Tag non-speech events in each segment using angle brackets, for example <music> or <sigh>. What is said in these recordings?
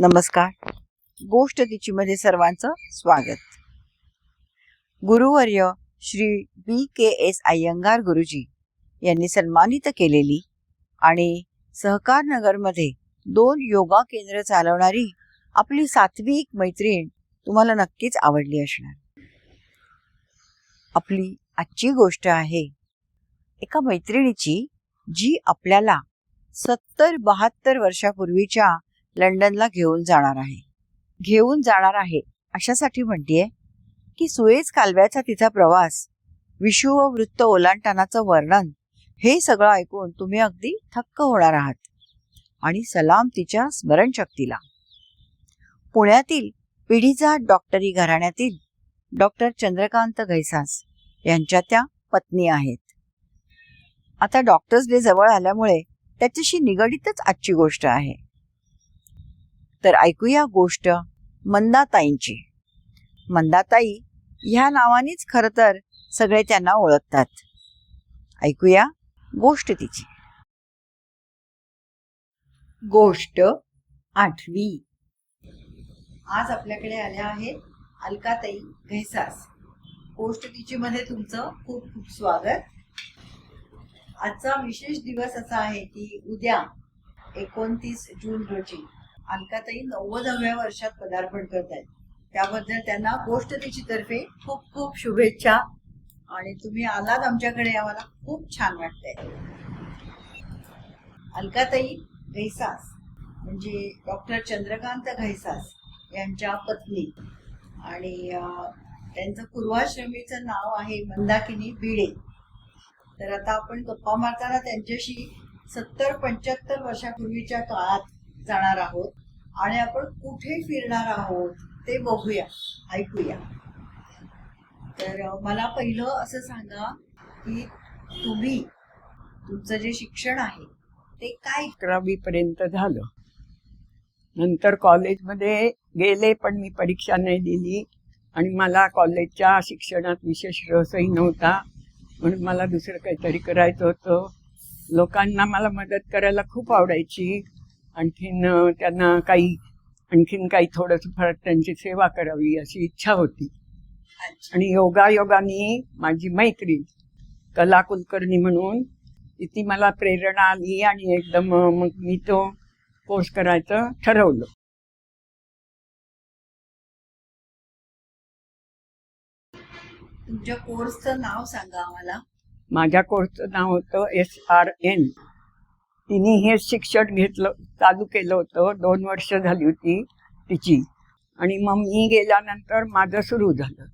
नमस्कार. गोष्ट तिचीमध्ये सर्वांचं स्वागत. गुरुवर्य Shri B K S Iyengar गुरुजी यांनी सन्मानित केलेली आणि सहकार नगरमध्ये दोन योगा केंद्र चालवणारी आपली सात्विक मैत्रीण तुम्हाला नक्कीच आवडली असणार. आपली आजची गोष्ट आहे एका मैत्रिणीची जी आपल्याला सत्तर बहात्तर वर्षापूर्वीच्या लंडनला घेऊन जाणार आहे. घेऊन जाणार आहे अशासाठी म्हणतीये की सुएज कालव्याचा तिचा प्रवास विषुव वृत्त ओलांडतानाचं वर्णन हे सगळं ऐकून तुम्ही अगदी थक्क होणार आहात. आणि सलाम तिच्या स्मरणशक्तीला. पुण्यातील पिढीजा डॉक्टरी घराण्यातील डॉक्टर चंद्रकांत घैसास यांच्या त्या पत्नी आहेत. आता डॉक्टर्स डे जवळ आल्यामुळे त्याच्याशी निगडीतच आजची गोष्ट आहे. तर ऐकूया गोष्ट मंदाताईंची. मंदाताई ह्या नावानेच खरं तर सगळे त्यांना ओळखतात. ऐकूया गोष्ट तिची. गोष्ट आठवी. आज आपल्याकडे आल्या आहेत अलकाताई घैसास. गोष्ट तिची मध्ये तुमचं खूप खूप स्वागत. आजचा विशेष दिवस असा आहे की उद्या एकोणतीस जून रोजी. अलकाताई नव्वदाव्या वर्षात पदार्पण करत आहेत त्याबद्दल त्यांना गोष्ट तिची तर्फे खूप खूप शुभेच्छा. आणि तुम्ही आलात आमच्याकडे आम्हाला खूप छान वाटतंय. अलकाताई घैसास म्हणजे डॉक्टर चंद्रकांत घैसास यांच्या पत्नी. आणि त्यांचं पूर्वाश्रमीचं नाव आहे मंदाकिनी भिडे. तर आता आपण गप्पा मारताना त्यांच्याशी सत्तर पंच्याहत्तर वर्षापूर्वीच्या काळात जाणार आहोत आणि आपण कुठे फिरणार आहोत ते बघूया ऐकूया. तर मला पहिलं असं सांगा की तुम्ही तुमचं जे शिक्षण आहे ते काय अकरावी पर्यंत झालं. नंतर कॉलेजमध्ये गेले पण मी परीक्षा नाही दिली. आणि मला कॉलेजच्या शिक्षणात विशेष रसही नव्हता. म्हणून मला दुसरं काहीतरी करायचं होतं. लोकांना मला मदत करायला खूप आवडायची. आणखीन त्यांना काही आणखीन काही थोडंसं फार त्यांची सेवा करावी अशी इच्छा होती. आणि योगायोगाने माझी मैत्रीण कला कुलकर्णी म्हणून ती मला प्रेरणा आली आणि एकदम मग मी तो कोर्स करायचं ठरवलं. तुमच्या कोर्सचं नाव सांगा आम्हाला. माझ्या कोर्सचं नाव होतं एस आर एन. तिने हे शिक्षण घेतलं चालू केलं होतं. दोन वर्ष झाली होती तिची. आणि मग मी गेल्यानंतर माझं सुरू झालं.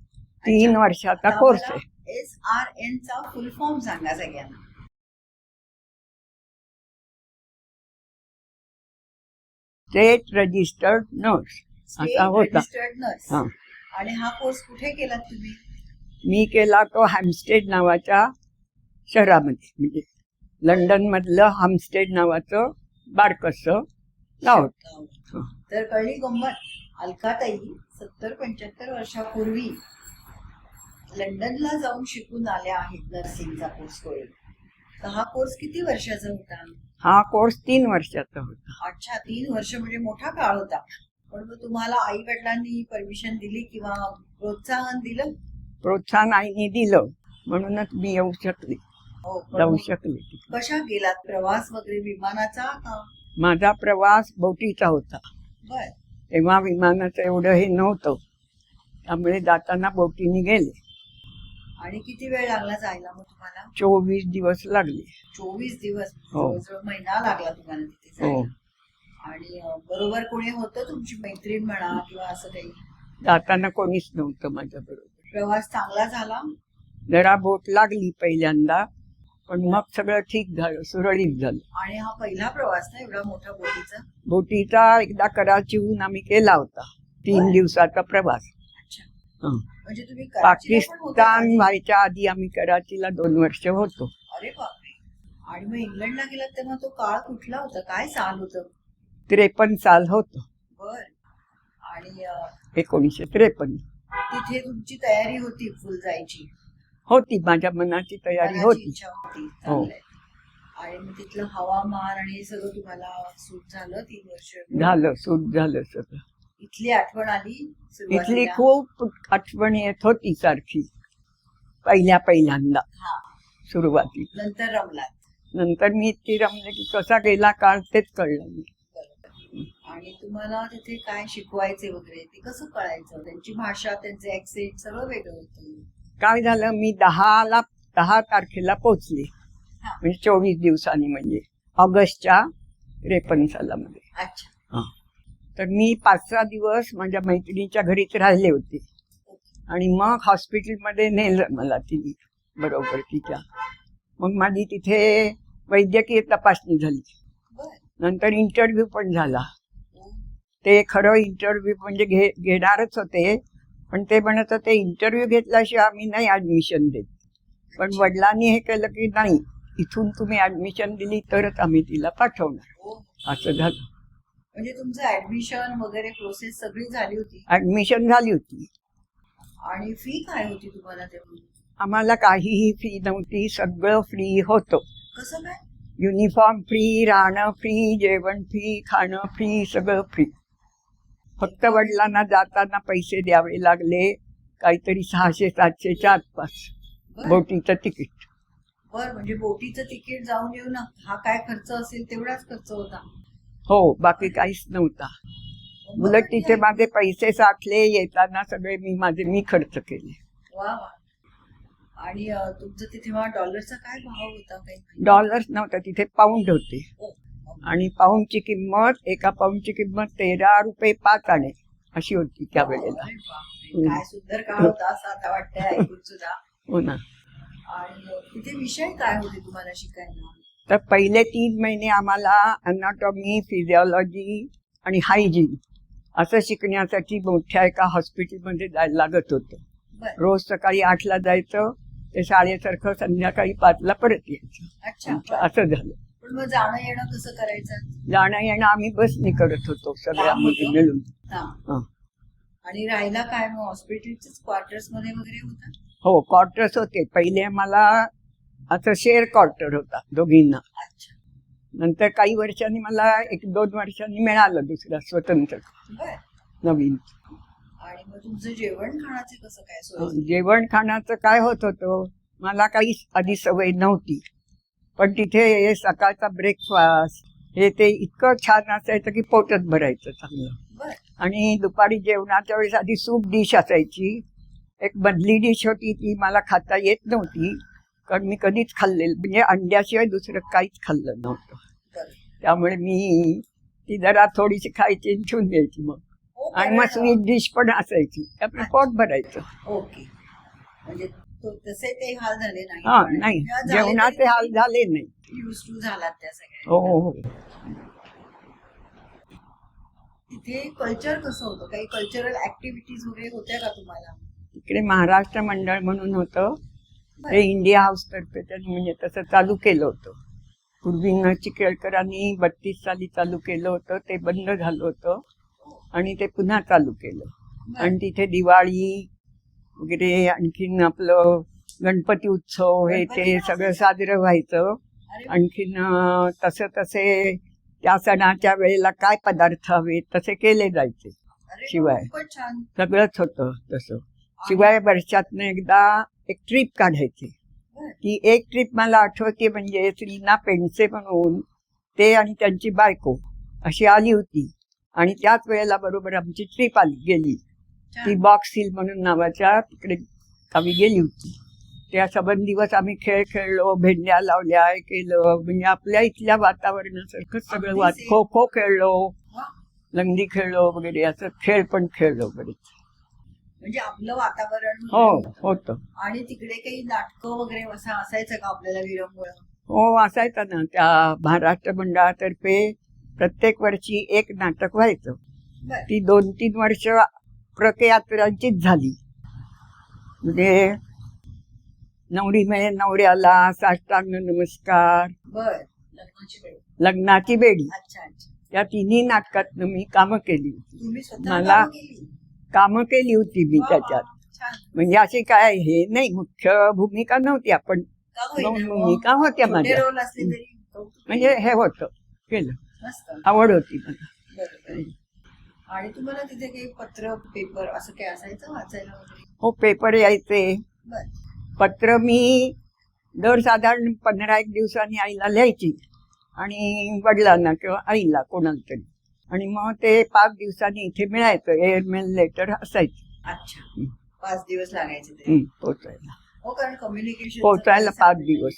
तीन वर्षाचा कोर्स आहे. एस आर एन चा फुल फॉर्म सांगा सगळ्यांना. स्टेट रजिस्टर्ड नर्स असा होता. नर्स हा. आणि हा कोर्स कुठे केलात तुम्ही? मी केला तो हॅमस्टेड नावाच्या शहरामध्ये. म्हणजे लंडन मधलं हॅमस्टेड नावाचं बारकसं गाव होतं. तर कळली गंमत अलकाताई सत्तर पंच्याहत्तर वर्षापूर्वी लंडनला जाऊन शिकून आल्या आहेत नर्सिंगचा कोर्स करून. तर हा कोर्स किती वर्षाचा होता? हा कोर्स तीन वर्षाचा होता. अच्छा तीन वर्ष म्हणजे मोठा काळ होता. पण मग तुम्हाला आई वडिलांनी परमिशन दिली किंवा प्रोत्साहन दिलं? प्रोत्साहन आईने दिलं. म्हणूनच मी येऊ शकले जाऊ मग शकले कशा गेलात प्रवास वगैरे? विमानाचा का? माझा प्रवास बोटीचा होता. बर. तेव्हा विमानाचं एवढं हे नव्हतं. त्यामुळे जाताना बोटीने गेले. आणि किती वेळ लागला जायला मग तुम्हाला? चोवीस दिवस लागले. चोवीस दिवस. हो. जवळजवळ महिना लागला तुम्हाला तिथे हो. जायला. आणि अं, बरोबर कोणी होतं तुमची मैत्रीण म्हणा किंवा असं काही? जाताना कोणीच नव्हतं माझ्या बरोबर प्रवास चांगला झाला? जरा बोट लागली पहिल्यांदा. पण मग सगळं ठीक झालं सुरळीत झालं. आणि हा पहिला प्रवास ना एवढा मोठा बोटीचा? बोटीचा एकदा कराचीहून आम्ही केला होता तीन. दिवसाचा प्रवास. अच्छा. हं. म्हणजे तुम्ही कराचीला पण होता पाकिस्तान का? व्हायच्या आधी आम्ही कराचीला दोन वर्ष होतो. अरे बापरे. आणि मग इंग्लंडला गेलात तेव्हा तो काळ कुठला होता? काय साल होतं? त्रेपन्न साल होतं. बर. आणि अं, एकोणीसशे त्रेपन्न. तिथे तुमची तयारी होती फुल जायची होती माझ्या मनाची तयारी होती. इच्छा होती हो. आणि मग तिथलं हवामान आणि हे सगळं तुम्हाला सूट झालं तीन वर्ष? झालं सूट झालं सगळं. इथली आठवण आली इथली? खूप आठवण येत होती सारखी पहिल्या पहिल्यांदा. हा. सुरुवातीला. नंतर रमलात? नंतर मी इतकी रमले की कसा गेला काळ तेच कळलं नाही. आणि तुम्हाला तिथे काय शिकवायचे वगैरे ते कसं कळायचं? त्यांची भाषा त्यांचे ऍक्सेंट सगळं वेगळं होतं. काय झालं? मी दहाला दहा तारखेला पोचले हा. म्हणजे चोवीस दिवसांनी म्हणजे. ऑगस्टच्या त्रेपन्न सालामध्ये अच्छा तर मी पाच सहा दिवस माझ्या मैत्रिणीच्या घरीच राहिले होते. आणि मग हॉस्पिटलमध्ये नेलं मला तिने बरोबर तिच्या. मग माझी तिथे वैद्यकीय तपासणी झाली. नंतर इंटरव्ह्यू पण झाला. ते खरं इंटरव्ह्यू म्हणजे घे घेणारच होते. पण ते म्हणत होते इंटरव्ह्यू घेतल्याशिवाय आम्ही नाही ऍडमिशन देत. पण वडिलांनी हे केलं की नाही इथून तुम्ही ऍडमिशन दिली तरच आम्ही तिला पाठवणार. असं झालं. म्हणजे तुमचं ऍडमिशन वगैरे प्रोसेस सगळी झाली होती? ऍडमिशन झाली होती. आणि फी काय होती तुम्हाला आम्हाला काहीही फी नव्हती सगळं फ्री होतं. कसं काय? युनिफॉर्म फ्री राहणं फ्री जेवण फ्री खाणं फ्री सगळं फ्री फक्त वडिलांना जाताना पैसे द्यावे लागले काहीतरी सहाशे सातशेच्या आसपास. बोटीचं तिकीट. बर म्हणजे बोटीचं तिकीट जाऊन येऊ ना. हा काय खर्च असेल तेवढाच खर्च होता. हो बाकी काहीच नव्हता. उलट तिथे माझे पैसे साठले येताना सगळे मी माझे मी खर्च केले. वा आणि तुमचं तिथे डॉलरचा काय भाव होता काही? डॉलर्स नव्हतं तिथे पाऊंड होते. हो. आणि पाऊंडची किंमत एका पाऊंडची किंमत तेरा रुपये पाच आणे अशी होती ऐकून सुद्धा. हो ना. आणि अं, तिथे विषय काय होते तुम्हाला शिकायला? तर पहिले तीन महिने आम्हाला अनाटॉमी फिजिओलॉजी आणि हायजीन असं शिकण्यासाठी मोठ्या एका हॉस्पिटलमध्ये जायला लागत होतं. रोज सकाळी आठला जायचं ते शाळेसारखं संध्याकाळी पाचला परत यायचं. असं झालं. पण मग जाणं येणं कसं करायचं? जाणं येणं आम्ही बसनी करत होतो सगळ्या मुली? मिळून. हा. हं. आणि राहायला काय मग? हॉस्पिटलच्याच क्वार्टर्समध्ये वगैरे होता? हो क्वार्टर्स होते. पहिले मला असं शेअर क्वार्टर होता दोघींना. अच्छा. नंतर काही वर्षांनी मला एक दोन वर्षांनी मिळालं दुसरं स्वतंत्र. बर. नवीन. आणि मग तुमचं जेवण खाण्याचे कसं काय? सोय जेवण खाण्याचं काय होत होतं? मला काही आधी सवय नव्हती. पण तिथे सकाळचा ब्रेकफास्ट हे ते इतकं छान असायचं की पोटच भरायचं चांगलं. आणि दुपारी जेवणाच्या वेळेस आधी सूप डिश असायची. एक मधली डिश होती ती मला खाता येत नव्हती. कारण मी कधीच खाल्लेलं म्हणजे अंड्याशिवाय दुसरं काहीच खाल्लं नव्हतं. त्यामुळे मी ती जरा थोडीशी खायची ठेवून द्यायची मग. हो, आणि मग स्वीट डिश पण असायची. त्यामुळे पोट भरायचं. ओके. म्हणजे तसे ते हाल झाले नाही. हा जेवणाचे हाल झाले नाही. to झालात त्या सगळ्या. हो हो हो. तिथे कल्चर कसं होतं? काही कल्चरल ऍक्टिव्हिटीज वगैरे होत्या का तुम्हाला? इकडे महाराष्ट्र मंडळ म्हणून होतं. ते इंडिया हाऊस तर्फे म्हणजे तसं चालू केलं होतं. पूर्वी न बत्तीस साली चालू केलं होतं. ते बंद झालं होतं. आणि ते पुन्हा चालू केलं. आणि तिथे दिवाळी वगैरे आणखीन आपलं गणपती उत्सव हे ते सगळं? साजरं व्हायचं आणखीन तसं तसे त्या सणाच्या वेळेला काय पदार्थ हवे तसे केले जायचे शिवाय. सगळंच होतं तसं शिवाय वर्षातनं एकदा एक ट्रिप काढायची. ती एक ट्रिप मला आठवते म्हणजे श्रीना पेंडसे म्हणून ते आणि त्यांची बायको अशी आली होती आणि त्याच वेळेला बरोबर आमची ट्रिप आली गेली. ती बॉक्स हिल म्हणून नावाच्या तिकडे गावी गेली होती. त्या सबंध दिवस आम्ही खेळ खेळलो भेंड्या लावल्या केलं. म्हणजे आपल्या इथल्या वातावरणासारखं सगळं same. खो खो खेळलो. लंगडी खेळलो वगैरे असं खेळ पण खेळलो बरेच म्हणजे आपलं वातावरण हो होतं. आणि तिकडे काही नाटकं वगैरे असं असायचं का आपल्याला विरंगुळा? हो असायचं ना. त्या महाराष्ट्र मंडळातर्फे प्रत्येक वर्षी एक नाटक व्हायचं. ती दोन तीन वर्ष प्रकयात्रांचीच झाली. म्हणजे नवरी मिळे नवऱ्याला साष्टांग नमस्कार. लग्नाची बेडी या तिन्ही नाटकात मी कामं केली होती. मला- कामं केली? होती मी त्याच्यात. म्हणजे अशी काय हे नाही मुख्य भूमिका नव्हती आपण. दोन? भूमिका होत्या माझ्या. म्हणजे हे होतं केलं. आवड होती मला. आणि तुम्हाला तिथे काही पत्र पेपर असं काय असायचं वाचायला वगैरे? हो पेपर यायचे. बर. पत्र मी दर साधारण पंधरा एक दिवसांनी आईला लिहायची. आणि वडिलांना किंवा आईला कोणाला तरी. आणि मग ते पाच दिवसांनी इथे मिळायचं. एअरमेल लेटर असायचं. अच्छा. पाच दिवस लागायचे ते. हं, पोचायला. हो कारण कम्युनिकेशन पोहोचायला पाच दिवस.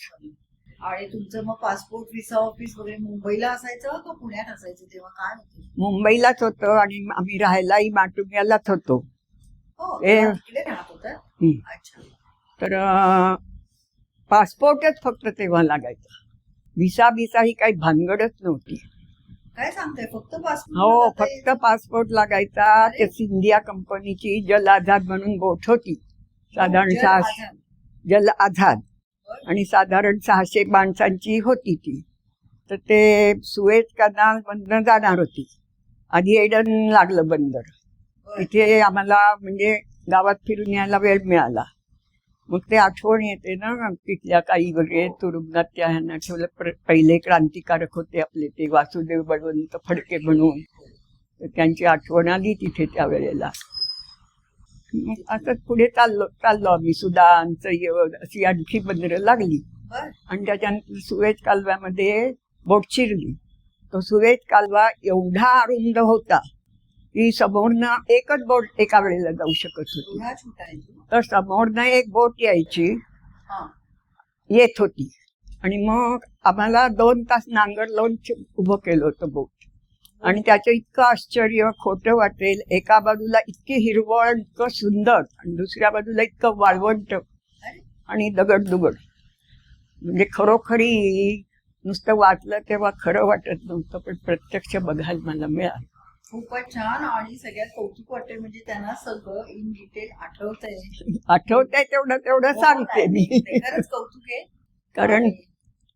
आणि तुमचं मग पासपोर्ट व्हिसा ऑफिस वगैरे मुंबईला असायचं का पुण्यात असायचं? तेव्हा काय होतं? मुंबईलाच होतं आणि आम्ही राहायलाही माटुंग्यालाच होतो. हो ए- तेव्हा तिकडे राहत होता? हं. अच्छा. तर अं, पासपोर्टच फक्त तेव्हा लागायचा. व्हिसा बिसा ही काही भानगडच नव्हती. काय सांगताय? फक्त पासपोर्ट हो फक्त पासपोर्ट लागायचा. ते सिंधिया कंपनीची जल आझाद म्हणून बोट होती. साधारण सहा जल आझाद. आणि साधारण सहाशे माणसांची होती ती. तर ते सुएज कनाल बंद जाणार होती. आधी एडन लागलं बंदर. इथे आम्हाला म्हणजे गावात फिरून यायला वेळ मिळाला. मग ते आठवण येते ना तिथल्या काही वगैरे तुरुंगात त्या ह्यांना ठेवलं. पहिले क्रांतिकारक होते आपले ते वासुदेव बळवंत फडके म्हणून. तर त्यांची आठवण आली तिथे त्या वेळेला असंच पुढे चाललो चाललो आम्ही. सुदान सय्यद अशी आणखी बंदरं लागली. आणि त्याच्यानंतर सुवेज कालव्यामध्ये बोट शिरली. तो सुवेज कालवा एवढा अरुंद होता की समोरनं एकच बोट एका वेळेला जाऊ शकत होती. तर समोरनं एक बोट यायची हा. येत होती. आणि मग आम्हाला दोन तास नांगर लावून उभं केलं होतं बोट. आणि त्याचं इतकं आश्चर्य खोटं वाटेल. एका बाजूला इतकी हिरवळ इतकं सुंदर आणि दुसऱ्या बाजूला इतकं वाळवंट आणि दगड दुगड म्हणजे खरोखरी नुसतं वाचलं तेव्हा खरं वाटत नव्हतं पण प्रत्यक्ष बघायला मला मिळालं. खूपच छान आणि सगळ्यात कौतुक वाटते म्हणजे त्यांना सगळं इन डिटेल आठवतंय. आठवतंय तेवढं तेवढं सांगते मी. ते खरंच कौतुक आहे. कारण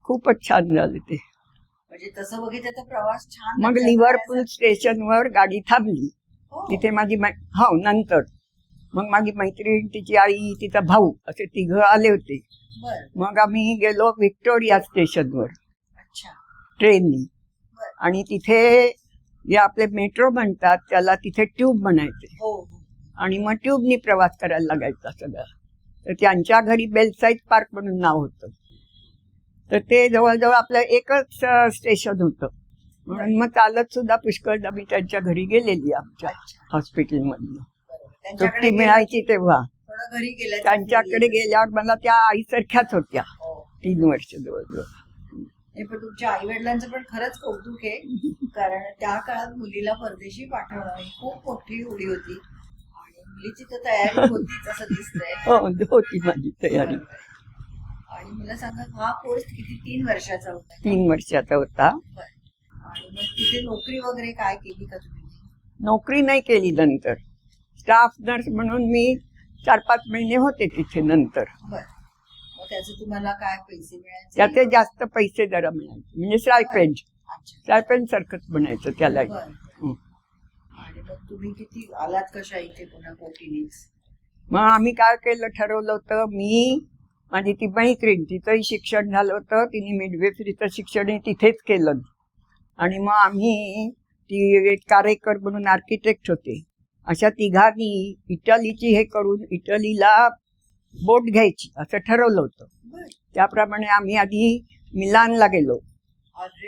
खूपच छान झालं ते. म्हणजे तसं बघितलं तर प्रवास छान मग. लिव्हरपूल स्टेशनवर गाडी थांबली. हो. तिथे माझी हो नंतर. मग माझी मैत्रीण तिची आई तिचा भाऊ असे तिघ आले होते. मग आम्ही गेलो व्हिक्टोरिया स्टेशनवर. अच्छा. ट्रेननी. आणि तिथे जे आपले मेट्रो म्हणतात त्याला तिथे ट्यूब म्हणायचे. हो. आणि मग ट्यूबनी प्रवास करायला लागायचा सगळा. तर त्यांच्या घरी बेलसाईड पार्क म्हणून नाव होतं. तर ते जवळजवळ आपलं एकच स्टेशन होतं. म्हणून मग चालत सुद्धा पुष्कळदा मी त्यांच्या घरी गेलेली आमच्या हॉस्पिटलमधनं सुट्टी मिळायची तेव्हा. थोडं घरी गेल्या त्यांच्याकडे गेल्यावर मला त्या आईसारख्याच होत्या. हो. तीन वर्ष जवळजवळ. पण तुमच्या आई वडिलांचं पण खरंच कौतुक आहे. कारण त्या काळात मुलीला परदेशी पाठवणं ही खूप मोठी उडी होती. आणि मुलीची तर तयारी होतीच असं दिसतंय. हो होती माझी तयारी. आणि मला सांगा हा कोर्स किती तीन वर्षाचा होता? तीन वर्षाचा होता. आणि मग तिथे नोकरी वगैरे काय केली का तुम्ही? नोकरी नाही केली नंतर. स्टाफ नर्स म्हणून मी चार पाच महिने होते तिथे नंतर. बर. मग त्याचे तुम्हाला काय पैसे मिळायचे? त्याचे जास्त पैसे जरा मिळायचे. म्हणजे स्टायपेंड अच्छा. स्टायपेंड सारखंच म्हणायचं त्याला. बरं. हं. आणि मग तुम्ही किती आलात कशा इथे पुन्हा कोटीनीच मग आम्ही काय केलं ठरवलं होतं मी माझी ती मैत्रीण तिचंही शिक्षण झालं होतं. तिने मिडवेफरीचं शिक्षण तिथेच केलं. आणि मग आम्ही ती एक कारेकर म्हणून आर्किटेक्ट होते. अशा तिघांनी इटलीची हे करून इटलीला बोट घ्यायची असं ठरवलं होतं. त्याप्रमाणे आम्ही आधी मिलानला गेलो.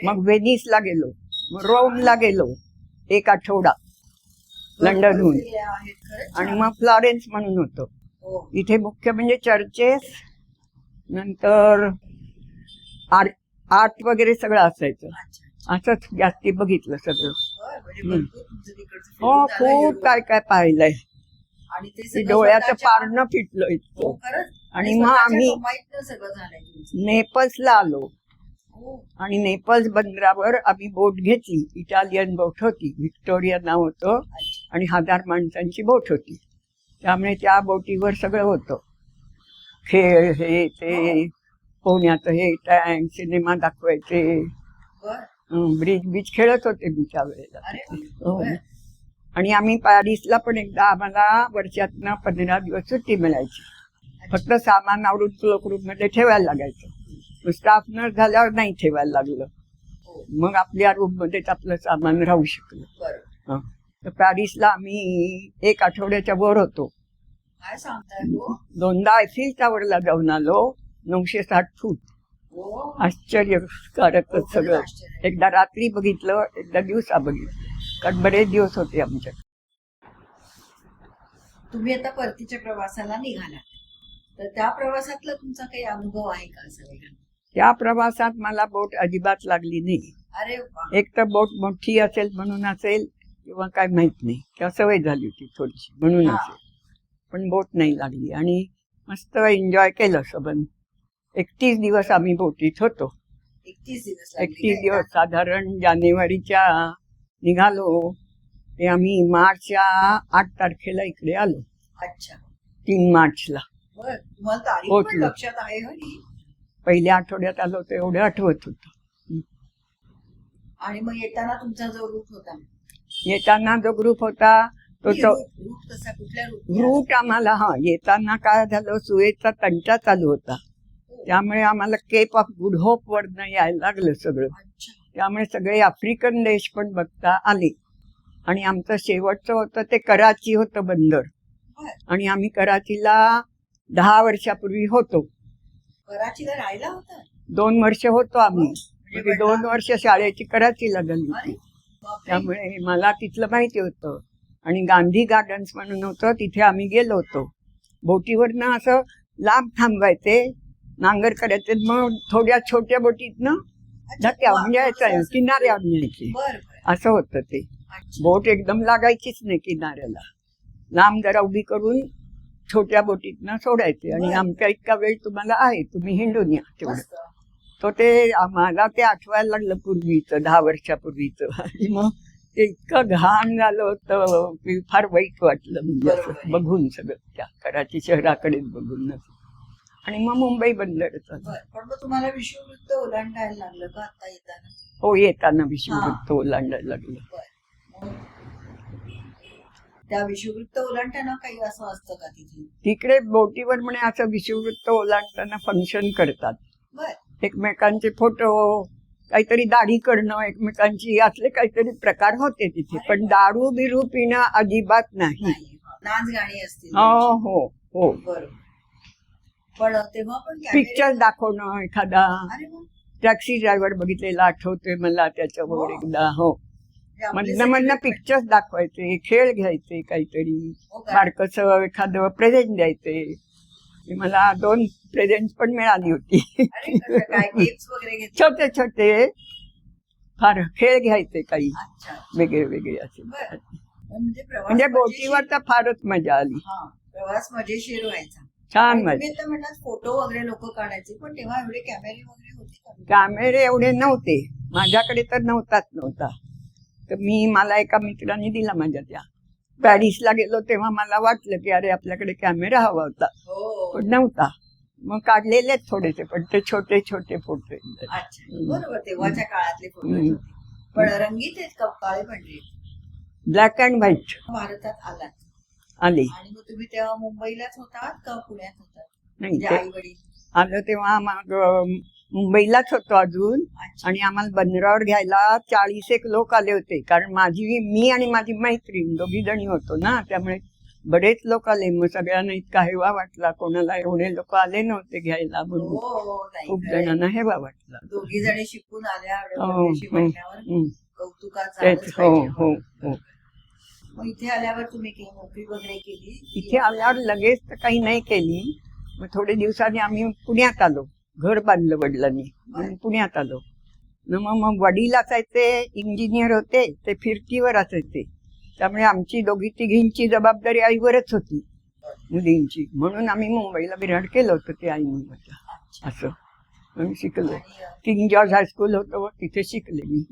मग व्हेनिसला गेलो. मग रोमला गेलो. एक आठवडा. लंडनहून. आणि. मग फ्लॉरेन्स म्हणून होतं. हो. इथे मुख्य म्हणजे चर्चेस नंतर आर्ट आर्ट वगैरे सगळं असायचं. असंच जास्ती बघितलं सगळं. म्हणजे हं. हो खूप. काय काय पाहिलंय. डोळ्याचं पारणं फिटलं हो इतकं खरंच. आणि मग आम्ही- नेपल्सला आलो. हो. आणि नेपल्स बंदरावर आम्ही बोट घेतली. इटालियन बोट होती. व्हिक्टोरिया नाव होतं. आणि हजार माणसांची बोट होती. त्यामुळे त्या बोटीवर सगळं होतं. खेळ हे ते पोहण्याचं हे टँक सिनेमा दाखवायचे. बर. ब्रिज बीच खेळत होते त्या वेळेला. हो. आणि आम्ही पॅरिसला पण एकदा आम्हाला वर्षातनं पंधरा दिवस सुट्टी मिळायची. फक्त सामान आवरून क्लोक रूममध्ये ठेवायला लागायचं. स्टाफ नर्स झाल्यावर नाही ठेवायला लागलं. हो, मग आपल्या रूम मध्येच आपलं सामान राहू शकलं. बरं. तर पॅरिसला आम्ही एक आठवड्याच्या वर होतो. काय सांगताय हो दोनदा ऐफिल टावरला जाऊन आलो नऊशे साठ फूट. हो आश्चर्यकारकच सगळं. आश्चर्य. एकदा रात्री बघितलं एकदा दिवसा बघितलं. कारण बरेच दिवस होते आमच्या तुम्ही आता परतीच्या प्रवासाला निघाला तर त्या प्रवासातला तुमचा काही अनुभव आहे का असा वेगळा त्या प्रवासात मला बोट अजिबात लागली नाही. अरे वा. एक तर बोट मोठी असेल म्हणून असेल किंवा काय माहीत नाही. किंवा सवय झाली होती थोडीशी म्हणून हा. असेल. पण बोट नाही लागली. आणि मस्त एन्जॉय केलं सबन एकतीस दिवस आम्ही बोटीत होतो. एकतीस दिवस एकतीस? दिवस साधारण जानेवारीच्या निघालो. ते आम्ही मार्चच्या आठ तारखेला इकडे आलो. अच्छा. तीन मार्चला. पोहोचलो. पहिल्या आठवड्यात आलो तर एवढं आठवत होतं. आणि मग येताना तुमचा जो रूट होता? येताना जो ग्रुप होता तो रूट आम्हाला हा येताना काय झालं सुएचा तंटा चालू होता. त्यामुळे आम्हाला केप ऑफ गुड होप वरनं यायला लागलं सगळं. त्यामुळे सगळे आफ्रिकन देश पण बघता आले. आणि आमचं शेवटचं होतं ते कराची होतं बंदर. आणि आम्ही कराचीला दहा वर्षापूर्वी होतो. कराचीला राहिला होता? दोन वर्ष होतो आम्ही. म्हणजे म्हणजे दोन वर्ष शाळेची कराचीला होती. बापरे. त्यामुळे मला तिथलं माहिती होतं. आणि गांधी गार्डन्स म्हणून होतं तिथे आम्ही गेलो होतो बोटीवरनं असं लांब थांबवायचे नांगर करायचे मग थोड्या छोट्या बोटीतनं अच्छा, धक्क्या वा, म्हणजे असं यायचं, असं. किनाऱ्यावर न्यायचे असं होतं ते. बोट एकदम लागायचीच नाही किनाऱ्याला लांब जरा उभी करून छोट्या बोटीतनं सोडायचे आणि. आमच्या इतका वेळ तुम्हाला आहे तुम्ही हिंडून या तेवढं. तो ते मला ते आठवायला लागलं पूर्वीचं दहा वर्षापूर्वीचं आणि मग ते इतकं घाण झालं होतं. की फार वाईट वाटलं म्हणजे असं. बघून सगळं. त्या कराची शहराकडेच बघून आणि मग मुंबई बंदरच पण मग तुम्हाला विषुववृत्त ओलांडायला लागलं का आता येताना? हो येताना विषुवृत्त ओलांडायला लागलं. त्या विषुववृत्त ओलांडताना काही असं असतं का तिथे? तिकडे बोटीवर म्हणे असं विषुवृत्त ओलांडताना फंक्शन करतात. एकमेकांचे फोटो काहीतरी दाढी करणं एकमेकांची असले काहीतरी प्रकार होते तिथे. पण दारू बिरू पिणं अजिबात नाही. नाही नाच गाणी असतील हो हो हो. बरोबर पण तेव्हा पण camera- पिक्चर दाखवणं एखादा. टॅक्सी ड्रायव्हर बघितलेला आठवतोय मला त्याच्यावर हो. एकदा हो. मधनं मधनं सगळे- पिक्चर्स दाखवायचे खेळ घ्यायचे काहीतरी. हो? बारकस एखादं प्रेझेंट द्यायचे. मला दोन प्रेझेंट पण मिळाली होती. छोटे छोटे. फार खेळ घ्यायचे काही. वेगळे वेगळे असे. म्हणजे प्रवास म्हणजे बोटीवर तर फारच मजा आली. हा प्रवास मजेशीर व्हायचा. छान मजा. फोटो वगैरे लोक काढायचे पण तेव्हा एवढे कॅमेरे वगैरे होते कॅमेरे एवढे नव्हते. माझ्याकडे तर नव्हताच नव्हता. तर मी मला एका मित्राने दिला माझ्या त्या. पॅरिसला गेलो तेव्हा मला वाटलं की अरे आपल्याकडे कॅमेरा हवा होता. हो. पण नव्हता. मग काढलेलेच थोडेसे पण ते छोटे छोटे फोटो अच्छा. बरोबर तेव्हाच्या काळातले फोटो. पण रंगीत आहेत का काळे पांढरे ब्लॅक अँड व्हाईट. भारतात आलात. आले. आणि मग तुम्ही तेव्हा मुंबईलाच होतात का पुण्यात होतात? नाही म्हणजे आई वडील आलं तेव्हा मग मुंबईलाच होतो अजून. आणि आम्हाला बंदरावर घ्यायला चाळीस एक लोक आले होते. कारण माझी मी आणि माझी मैत्रीण दोघी जणी होतो ना त्यामुळे बरेच लोक आले. मग सगळ्यांना इतका हेवा वाटला. कोणाला एवढे लोक आले नव्हते घ्यायला म्हणून. हो हो खूप. जणांना हेवा वाटला. दोघी जणी शिकून आल्या हो, हो, हो. हो, हो. इथे आल्यावर तुम्ही नोकरी वगैरे केली? इथे आल्यावर लगेच तर काही नाही केली. मग थोडे दिवसांनी आम्ही पुण्यात आलो. घर बांधलं वडिलांनी. म्हणून पुण्यात आलो. न मग मग वडील असायचे इंजिनियर होते ते फिरतीवर असायचे. त्यामुळे आमची दोघी तिघींची जबाबदारी आईवरच होती मुलींची. म्हणून आम्ही मुंबईला विराट केलं होतं ते आईने माझ्या असं. म्हणून शिकलो. किंग जॉर्ज हायस्कूल होतं तिथे शिकले मी.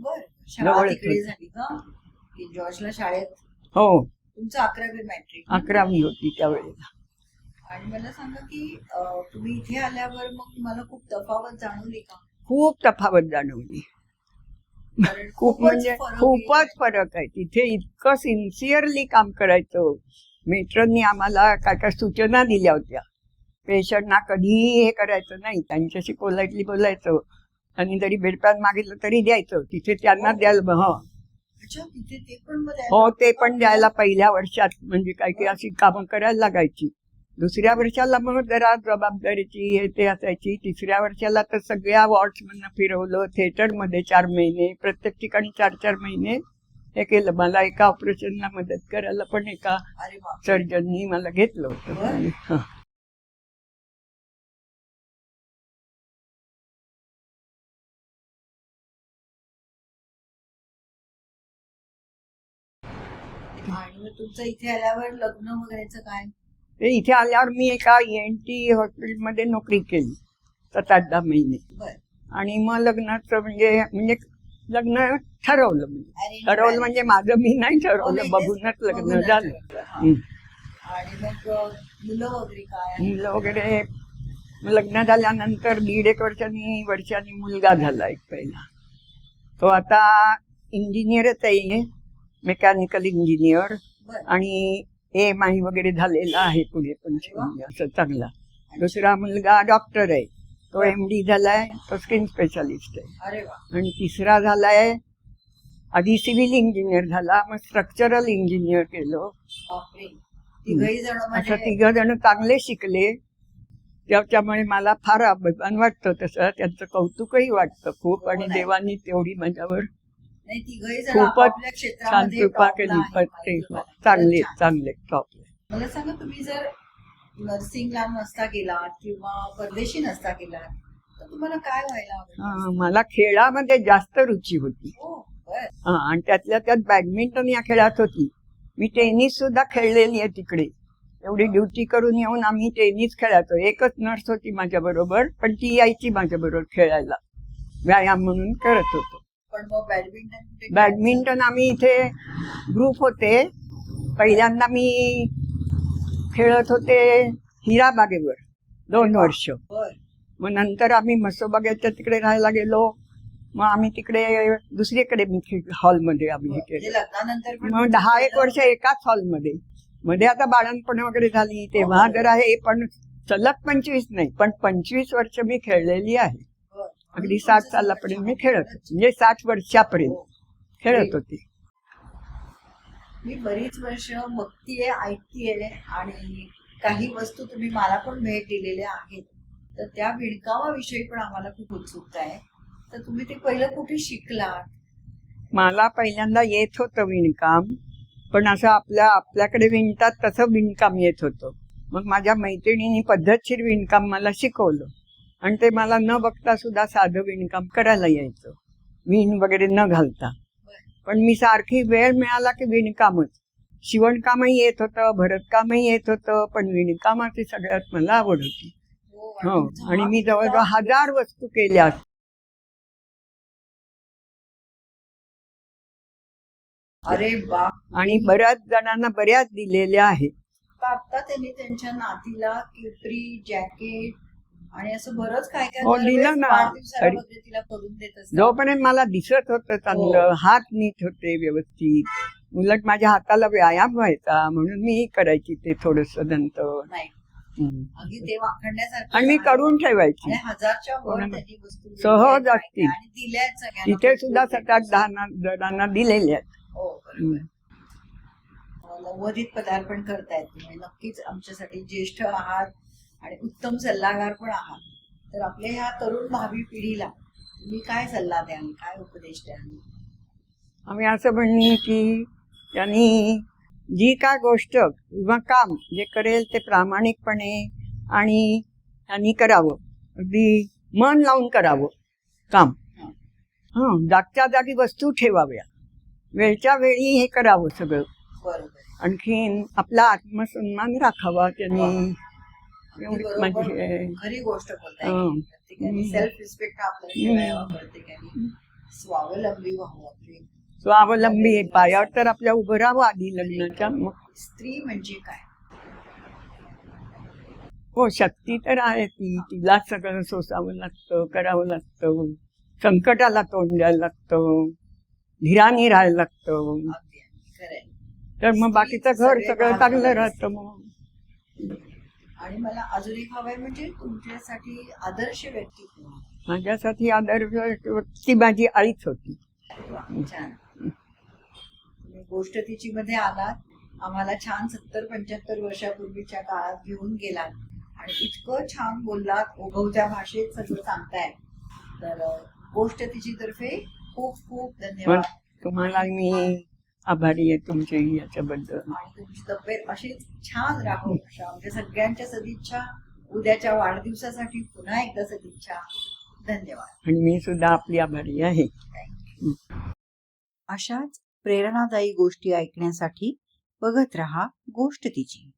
जॉर्जला शाळेत? हो. तुमचं अकरावी मॅट्रिक अकरावी होती त्यावेळेला. आणि मला सांगा की तुम्ही इथे आल्यावर मग तुम्हाला खूप तफावत जाणवली का? खूप तफावत जाणवली. <laughs> खूप खूपच म्हणजे फरक खूपच आहे. फरक आहे. तिथे इतकं सिन्सिअरली काम करायचं. मेट्रोनी आम्हाला काय काय सूचना दिल्या होत्या. पेशंटना कधीही हे करायचं नाही. त्यांच्याशी पोलाइटली बोलायचं. आणि जरी बेडपॅन मागितलं तरी द्यायचं. तिथे त्यांना द्यायला हो. अच्छा तिथे ते पण मग हो ते पण द्यायला पहिल्या वर्षात. म्हणजे काही काही अशी कामं करायला लागायची. दुसऱ्या वर्षाला मग जरा जबाबदारीची हे ते असायची. तिसऱ्या वर्षाला तर सगळ्या वॉर्ड्स मधनं फिरवलं. theater मध्ये चार महिने प्रत्येक ठिकाणी चार चार महिने. हे केलं. मला एका ऑपरेशनला मदत करायला पण एका सर्जननी मला घेतलं होतं. आणि मग तुमचं इथे आल्यावर लग्न वगैरेच काय? ते इथे आल्यावर मी एका एन टी हॉस्पिटलमध्ये नोकरी केली सात आठ दहा महिने. आणि मग लग्नाचं म्हणजे म्हणजे लग्न ठरवलं मी. ठरवलं म्हणजे माझं मी नाही हो, ठरवलं नाही, बघूनच लग्न झालं. हा. हं. मुलं वगैरे लग्न झाल्यानंतर दीड एक वर्षांनी वर्षांनी मुलगा झाला एक पहिला. तो आता इंजिनियरच आहे. मेकॅनिकल इंजिनियर आणि एम आय वगैरे झालेला आहे पुढे पण असं चांगला. दुसरा मुलगा डॉक्टर आहे. तो एम डी झालाय. तो स्किन स्पेशालिस्ट आहे. आणि तिसरा झालाय. आधी सिव्हिल इंजिनियर झाला. मग स्ट्रक्चरल इंजिनियर केलं. असं तिघ जण चांगले शिकले. त्याच्यामुळे मला फार अभिमान वाटतं तसं. त्यांचं कौतुकही वाटतं खूप. आणि हो. देवानी तेवढी माझ्यावर खूपच छान कृपा केली आहेत. पण ते माहिती चांगले मला. चांगले टॉप मला सांगा तुम्ही जर नर्सिंगला नसता गेलात किंवा परदेशी नसता गेलात तर तुम्हाला काय व्हायला मला खेळामध्ये जास्त रुची होती. हो हा, आणि त्यातल्या त्यात बॅडमिंटन या खेळात होती. मी टेनिस सुद्धा खेळलेली आहे तिकडे. एवढी ड्युटी करून येऊन आम्ही टेनिस खेळायचो. एकच नर्स होती माझ्या बरोबर पण ती यायची माझ्या बरोबर खेळायला. व्यायाम म्हणून करत होतो. पण मग बॅडमिंटन कुठे बॅडमिंटन आम्ही इथे ग्रुप होते. पहिल्यांदा मी खेळत होते हिराबागेवर दोन वर्ष. बर. मग नंतर आम्ही मसोबागेच्या तिकडे राहायला गेलो. मग आम्ही तिकडे दुसरीकडे मी हॉलमध्ये आम्ही म्हणजे केलं लग्नानंतर पण मग दहा एक वर्ष एकाच हॉलमध्ये मध्ये आता बाळणपण वगैरे झाली तेव्हा जरा हे पण सलग पंचवीस नाही पण पंचवीस वर्ष मी खेळलेली आहे. अगदी साठ सालापर्यंत मी खेळत होते. म्हणजे साठ वर्षापर्यंत. खेळत होते. मी बरीच वर्ष बघतीये ऐकतीये आणि काही वस्तू तुम्ही मला पण भेट दिलेल्या आहेत. तर त्या विणकामाविषयी पण आम्हाला खूप उत्सुकता आहे. तर तुम्ही ते पहिलं कुठे शिकलात? मला पहिल्यांदा येत होतं विणकाम पण असं आपल्या आपल्याकडे विणतात तसं विणकाम येत होतं. मग माझ्या मैत्रिणींनी पद्धतशीर विणकाम मला शिकवलं. आणि ते मला न बघता सुद्धा साधं विणकाम करायला यायचं. विण वगैरे न घालता. पण मी सारखी वेळ मिळाला की विणकामच. शिवणकामही येत होतं भरतकामही येत होतं पण विणकामाची सगळ्यात मला आवड होती. हो आणि मी जवळजवळ हजार वस्तू केल्या. अरे बा आणि बऱ्याच जणांना बऱ्याच दिलेल्या आहेत. आता त्यांनी त्यांच्या नातीला किपरी जॅकेट आणि असं बरंच काय काय हो, दिलं ना. वाढदिवसाला तरी- वगैरे तिला करून देत असतात. जोपर्यंत मला दिसत होतं चांगलं हो. हात नीट होते व्यवस्थित उलट माझ्या हाताला व्यायाम व्हायचा म्हणून मी करायची ते थोडस नंतर नाही हम्म. अगदी ते वाखण्यासारखं आणि मी आहे. करून ठेवायची आणि हजारच्या वर कोणाला? त्यांनी वस्तू सहज दिल्या आहेत असतील. आणि दिल्या आहेत सगळ्यांना. तिथे सुद्धा सात आठ दहा ना- जणांना दिलेल्या आहेत हो, बरोबर. हम्म. नव्वदीत पदार्पण करतायत तुम्ही नक्कीच आमच्यासाठी ज्येष्ठ आहात आणि उत्तम सल्लागार पण आहात. तर आपल्या ह्या तरुण भावी पिढीला तुम्ही काय सल्ला द्याल? काय उपदेश द्याल? आम्ही असं म्हणणे की त्यांनी जी काय गोष्ट किंवा काम जे करेल ते प्रामाणिकपणे आणि त्यांनी करावं. अगदी मन लावून करावं. काम. हं जागच्या जागी वस्तू ठेवाव्या. वेळच्या वेळी हे करावं सगळं. बरोबर. आणखीन आपला आत्मसन्मान राखावा त्यांनी. खरी गोष्ट बोलताय हं. प्रत्येकाने हं. सेल्फ रिस्पेक्ट आपल्याला ठेवावा प्रत्येकाने. स्वावलंबी व्हावं आपली. स्वावलंबी. पायावर तर आपल्या उभं राहावं आधी लग्नाच्या. मग स्त्री म्हणजे काय? हो शक्ती तर आहे ती. तिला सगळं सोसावं लागतं करावं लागतं. संकटाला तोंड द्यायला लागतं. धीराने राहायला लागतं. तर मग बाकीचं घर सगळं चांगलं राहतं मग. आणि मला अजून एक हवंय म्हणजे तुमच्यासाठी आदर्श व्यक्ती कोण? माझ्यासाठी आदर्श ती माझी आईच होती. छान. तुम्ही गोष्ट तिची मध्ये आलात. आम्हाला छान सत्तर पंच्याहत्तर वर्षापूर्वीच्या काळात घेऊन गेलात. आणि इतकं छान बोललात ओघवत्या भाषेत सगळं सांगताय तर गोष्ट तिची तर्फे खूप खूप धन्यवाद. तुम्हाला मी आभारी आहे तुमच्या याच्याबद्दल. आणि तुमची तब्येत अशीच छान राहो अशा म्हणजे सगळ्यांच्या सदिच्छा उद्याच्या वाढदिवसासाठी पुन्हा एकदा सदिच्छा. धन्यवाद. आणि मी सुद्धा आपली आभारी आहे. अशाच प्रेरणादायी गोष्टी ऐकण्यासाठी बघत रहा गोष्ट तिची.